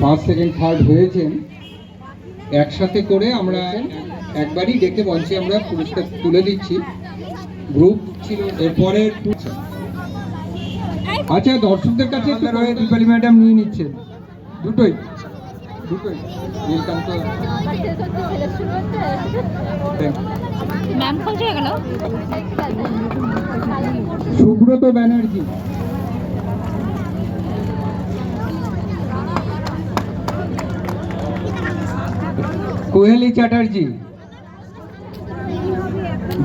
First second third হয়েছেন। একসাথে করে আমরা একবারই ডেকে মঞ্চে আমরা পুরস্কার তুলে দিচ্ছি। গ্রুপ ছিল এরপরে আচ্ছা দর্শকদের কাছে দীপালি ম্যাডাম নিয়ে নিচ্ছেন দুটোই। দুটোই। নীলকান্ত ম্যাম গেল সুব্রত ব্যানার্জি। কোহেলি চ্যাটার্জি।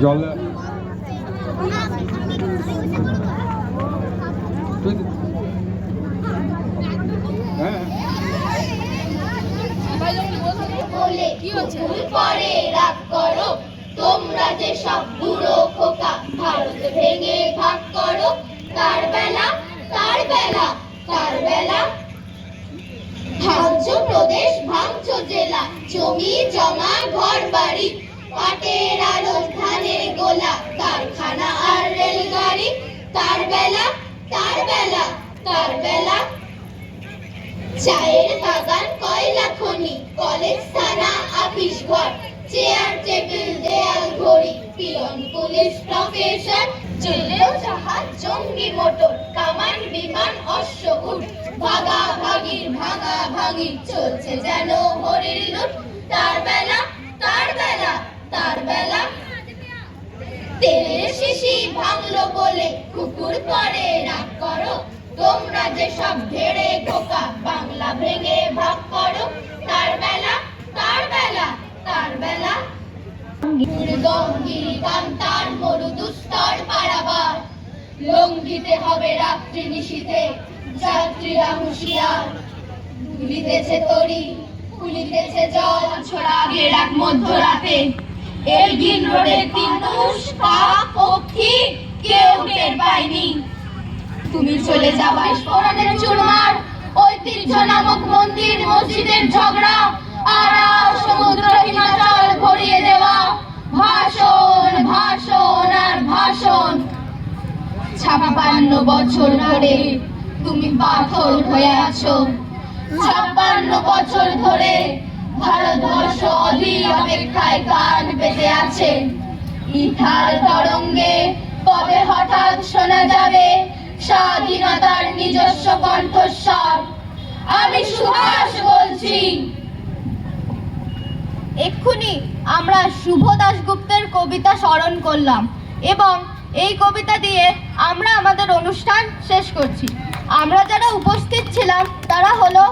জল করো তোমরা যে ভেঙে ভাগ করো তার বেলা তার ঘর বাড়ি। পাটের আড়ত ধানের গোলা কারখানা আর রেলগাড়ি। তার বেলা তার বেলা তার বেলা। চায়ের বাগান কয়লা খনি, কলেজ থানা ঘর। চেয়ার, টেবিল, দেয়াল, ঘড়ি পিয়ন পুলিশ প্রফেশন জাহাজ জঙ্গি মোটর, কামান, বিমান, অশ্ব উঠ। ভাগা ভাগির ভাগা ভাগি চলছে যেন হরির লুট। তার বেলা তার বেলা তার বেলা। তেলের শিশি ভাঙলো বলে কুকুর পরে রাগ করো, তোমরা যে সব ঢেড়ে খোকা, বাংলা ভেঙে ভাগ করো। তার বেলা তার বেলা তার বেলা। গঙ্গিরি কান্তার, মরু দুস্তর পারাবার। লঙ্ঘিতে হবে রাত্রি নিশীথে যাত্রীরা হুঁশিয়ার। খুলিতেছে তরি খুলিতেছে জল ছড়াবে রাত মধ্যরাতে। এলগিন রোডে তিন দুষ কাক, পক্ষী, কেউ টের পায়নি। তুমি চলে যাবাই কোরআনের চুরমার, ঐতিহ্য নামক মন্দির, মসজিদের ঝগড়া, আর আর সমুদ্র হিমাচল ভরিয়ে দেওয়া। ভাষণ ভাষণ আর ভাষণ। ছাপ্পান্ন বছর ধরে তুমি পাথর হয়ে আছো। ছাপ্পান্ন বছর ধরে ভারতবর্ষ অধীর অপেক্ষায় কান পেতে আছে। ইথার তরঙ্গে কবে হঠাৎ শোনা যাবে স্বাধীনতার নিজস্ব কণ্ঠস্বর? আমি সুভাষ বলছি। এক্ষুনি আমরা শুভ দাশগুপ্তের কবিতা স্মরণ করলাম এবং এই কবিতা দিয়ে আমরা আমাদের অনুষ্ঠান শেষ করছি। আমরা যারা উপস্থিত ছিলাম তারা হলো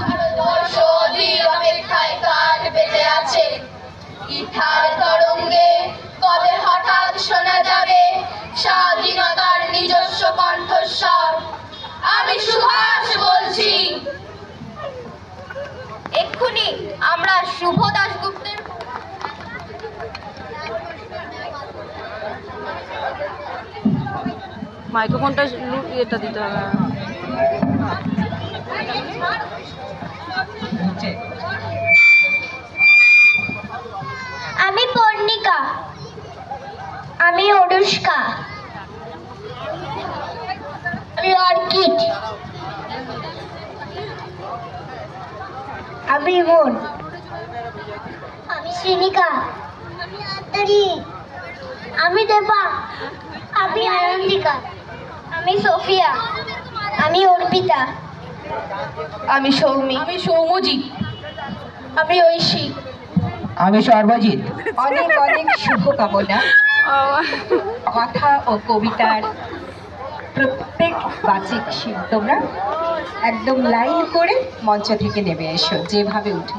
ভারতবর্ষ অধীর অপেক্ষায় কান পেতে আছে। ইথার তরঙ্গে কবে হঠাৎ শোনা যাবে স্বাধীনতার নিজস্ব কণ্ঠস্বর? আমি সুভাষ বলছি। এক্ষুনি আমরা শুভ দাশগুপ্তের মাইক্রোফোনটা ইয়েটা দিতে হবে। আমি পর্ণিকা। আমি অনুষ্কা। আমি অর্কিড। আমি মন আমি শ্রীনিকা। আমি আত্মারি। আমি দেবা। আমি আনন্দিকা। আমি সোফিয়া। আমি অর্পিতা। আমি সৌমি। আমি সৌমজিৎ। আমি ঐশী। আমি সর্বজিৎ। অনেক অনেক শুভকামনা। কথা ও কবিতার প্রত্যেক বাচিক শিব তোমরা একদম লাইন করে মঞ্চ থেকে নেমে এসো যেভাবে উঠে